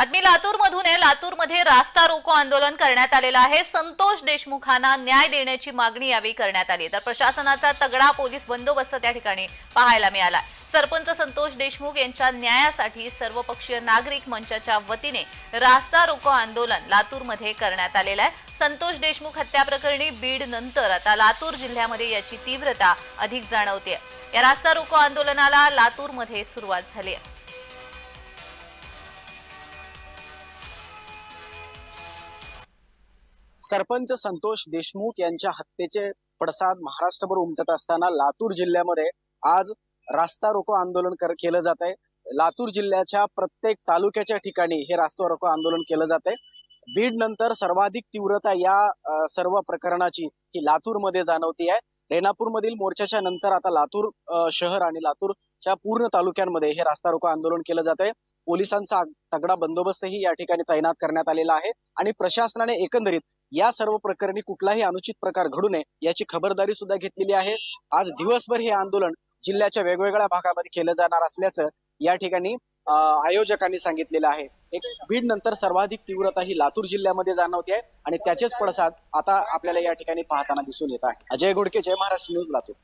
बातमी लातूर मधून आहे. लातूरमध्ये रास्ता रोको आंदोलन करण्यात आलेलं आहे. संतोष देशमुखांना न्याय देण्याची मागणी यावेळी करण्यात आली तर प्रशासनाचा तगडा पोलीस बंदोबस्त त्या ठिकाणी पाहायला मिळाला. सरपंच संतोष देशमुख यांच्या न्यायासाठी सर्वपक्षीय नागरिक मंचाच्या वतीने रास्ता रोको आंदोलन लातूरमध्ये करण्यात आलेलं आहे. संतोष देशमुख हत्या प्रकरणी बीड नंतर आता लातूर जिल्ह्यामध्ये याची तीव्रता अधिक जाणवते या रास्ता रोको आंदोलनाला लातूरमध्ये सुरुवात झाली आहे. सरपंच संतोष देशमुख यांच्या हत्येचे पडसाद महाराष्ट्रभर उमटत असताना लातूर जिल्ह्यामध्ये आज रास्ता रोको आंदोलन कर केलं जात आहे लातूर जिल्ह्याच्या प्रत्येक तालुक्याच्या ठिकाणी हे रास्ता रोको आंदोलन केलं जात आहे बीड नंतर सर्वाधिक तीव्रता या सर्व प्रकरणाची ही लातूरमध्ये जाणवती आहे. रेणापूरमधील मोर्चाच्या नंतर आता लातूर शहर आणि लातूरच्या पूर्ण तालुक्यांमध्ये हे रास्ता रोको आंदोलन केलं जात आहे. पोलिसांचा तगडा बंदोबस्तही या ठिकाणी तैनात करण्यात आलेला आहे आणि प्रशासनाने एकंदरीत या सर्व प्रकरणी कुठलाही अनुचित प्रकार घडू नये याची खबरदारी सुद्धा घेतलेली आहे. आज दिवसभर हे आंदोलन जिल्ह्याच्या वेगवेगळ्या भागामध्ये केलं जाणार असल्याचं या ठिकाणी आयोजकांनी सांगितलेलं आहे. एक बीड नंतर सर्वाधिक तीव्रता ही लातूर जिल्ह्यामध्ये जाणवते आहे आणि त्याचेच पडसाद आता आपल्याला या ठिकाणी पाहताना दिसून येत आहे. अजय घोडके जय महाराष्ट्र न्यूज लातूर.